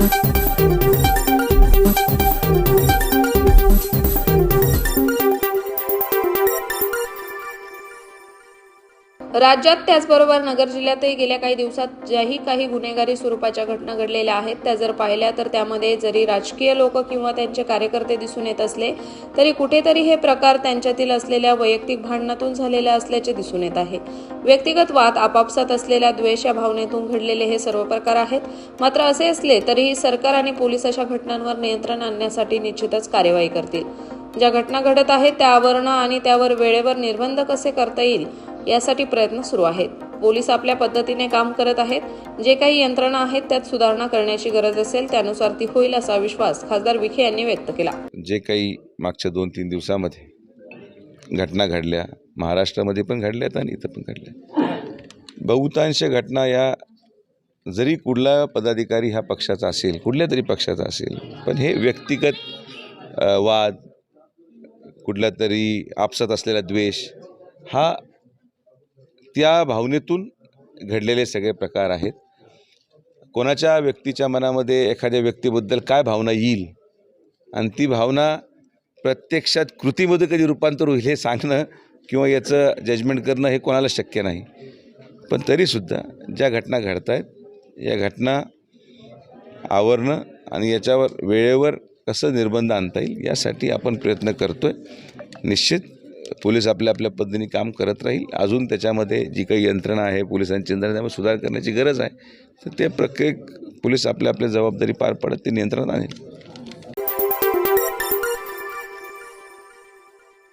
thank you राज्यात त्याचबरोबर नगर जिल्ह्यातही गेल्या काही दिवसात ज्याही काही गुन्हेगारी स्वरूपाच्या घटना घडलेल्या आहेत त्या जर पाहिल्या तर त्यामध्ये जरी राजकीय लोक किंवा त्यांचे कार्यकर्ते दिसून येत असले तरी कुठेतरी हे प्रकार त्यांच्यातील असलेल्या वैयक्तिक भांडणातून झालेले असल्याचे दिसून येत आहे. व्यक्तिगत वाद आपापसात असलेल्या द्वेष या भावनेतून घडलेले हे सर्व प्रकार आहेत. मात्र असे असले तरीही सरकार आणि पोलीस अशा घटनांवर नियंत्रण आणण्यासाठी निश्चितच कार्यवाही करतील. ज्या घटना घडत आहेत त्या आवरणं आणि त्यावर वेळेवर निर्बंध कसे करता येईल यासाठी प्रयत्न सुरू आहेत. पोलीस आपल्या पद्धतीने काम करत आहेत. जे काही यंत्रणा आहेत त्यात सुधारणा करण्याची गरज असेल त्यानुसार ती होईल असा विश्वास खासदार विखे यांनी व्यक्त केला. जे काही मागच्या दोन तीन दिवसामध्ये घटना घडल्या महाराष्ट्रामध्ये पण घडल्यात आणि इथं पण घडल्या बहुतांश घटना या जरी कुठला पदाधिकारी हा पक्षाचा असेल कुठल्या तरी पक्षाचा असेल पण हे व्यक्तिगत वाद कुठला तरी आपसात असलेला द्वेष हा त्या भावनेतून घडलेले सगळे प्रकार आहेत. कोणाच्या व्यक्तीच्या मनामध्ये एखाद्या व्यक्तीबद्दल काय भावना येईल आणि ती भावना प्रत्यक्षात कृतीमध्ये कधी रूपांतर होईल हे सांगणं किंवा याचं जजमेंट करणं हे कोणाला शक्य नाही. पण तरीसुद्धा ज्या घटना घडत आहेत या घटना आवरणं आणि याच्यावर वेळेवर कसं निर्बंध आणता येईल यासाठी आपण प्रयत्न करतो आहे निश्चित पोलीस आपल्या आपल्या पद्धतीने काम करत राहील. अजून त्याच्यामध्ये जी काही यंत्रणा आहे पोलिसांची यंत्रणा त्यामध्ये सुधार करण्याची गरज आहे. तर ते प्रत्येक पोलीस आपल्या आपल्या जबाबदारी पार पडत ते नियंत्रणात आणेल.